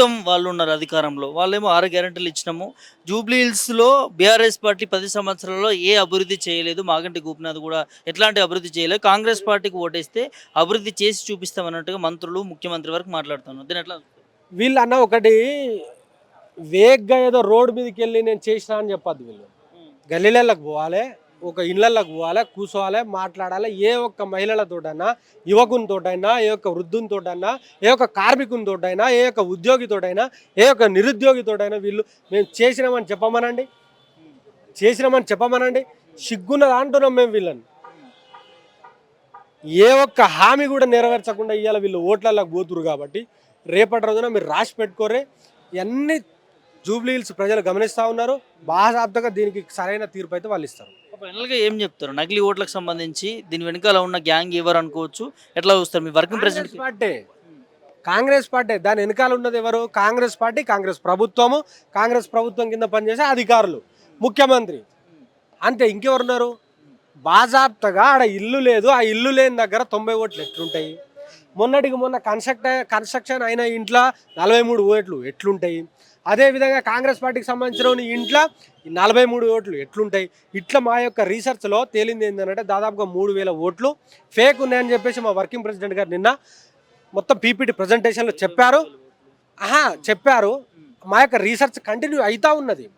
ప్రభుత్వం వాళ్ళు ఉన్నారు అధికారంలో. వాళ్ళేమో ఆరు గ్యారెంటీలు ఇచ్చినాము. జూబ్లీ హిల్స్లో బీఆర్ఎస్ పార్టీ పది సంవత్సరాల్లో ఏ అభివృద్ధి చేయలేదు. మాగంటి గోపినాథ్ కూడా ఎట్లాంటి అభివృద్ధి చేయలేదు. కాంగ్రెస్ పార్టీకి ఓటేస్తే అభివృద్ధి చేసి చూపిస్తామన్నట్టుగా మంత్రులు ముఖ్యమంత్రి వరకు మాట్లాడుతున్నారు. దీని ఎట్లా వీళ్ళు అన్న ఒకటి వేగ్గా ఏదో రోడ్డు మీదకి వెళ్ళి నేను చేసిన అని చెప్పొద్దు వీళ్ళు. గల్లీలకి పోవాలి. ఒక ఇళ్ళకి పోవాలి కూర్చోవాలి మాట్లాడాలి ఏ ఒక్క మహిళలతోటైనా యువకునితోటైనా ఏ ఒక్క వృద్ధునితోటైనా ఏ ఒక్క కార్మికునితోటైనా ఏ ఒక్క ఉద్యోగితోటైనా ఏ ఒక్క నిరుద్యోగితోటైనా వీళ్ళు మేము చేసినామని చెప్పమనండి. చేసినామని చెప్పమనండి. సిగ్గున్నది అంటున్నాం మేము వీళ్ళని. ఏ ఒక్క హామీ కూడా నెరవేర్చకుండా ఇవాళ వీళ్ళు ఓట్లలోకి పోతురు కాబట్టి రేపటి రోజున మీరు రాసి పెట్టుకోరే. ఇవన్నీ జూబ్లీ హిల్స్ ప్రజలు గమనిస్తూ ఉన్నారు. బాధాప్తగా దీనికి సరైన తీర్పు అయితే వాళ్ళు ఇస్తారు. ఫైనల్గా ఏం చెప్తారు? నకిలీ ఓట్లకు సంబంధించి దీని వెనకాల ఉన్న గ్యాంగ్ ఎవరు అనుకోవచ్చు? ఎట్లా చూస్తారు మీ working president party. Congress party. దాని వెనకాల ఉన్నది ఎవరు? కాంగ్రెస్ పార్టీ కాంగ్రెస్ ప్రభుత్వము. కాంగ్రెస్ ప్రభుత్వం కింద పనిచేసే అధికారులు ముఖ్యమంత్రి. అంతే ఇంకెవరున్నారు? బాజాప్తగా ఆడ ఇల్లు లేదు. ఆ ఇల్లు లేని దగ్గర తొంభై ఓట్లు ఎట్లుంటాయి? మొన్నటికి మొన్న కన్స్ట్రక్ట్ కన్స్ట్రక్షన్ అయిన ఇంట్లో నలభై మూడు ఓట్లు ఎట్లుంటాయి? అదేవిధంగా కాంగ్రెస్ పార్టీకి సంబంధించిన ఇంట్లో నలభై మూడు ఓట్లు ఎట్లుంటాయి? ఇట్లా మా యొక్క రీసెర్చ్లో తేలింది ఏంటంటే దాదాపుగా మూడు వేల ఓట్లు ఫేక్ ఉన్నాయని చెప్పేసి మా వర్కింగ్ ప్రెసిడెంట్ గారు నిన్న మొత్తం పీపీటీ ప్రజెంటేషన్లో చెప్పారు. ఆహా చెప్పారు. మా యొక్క రీసెర్చ్ కంటిన్యూ అవుతూ ఉన్నది.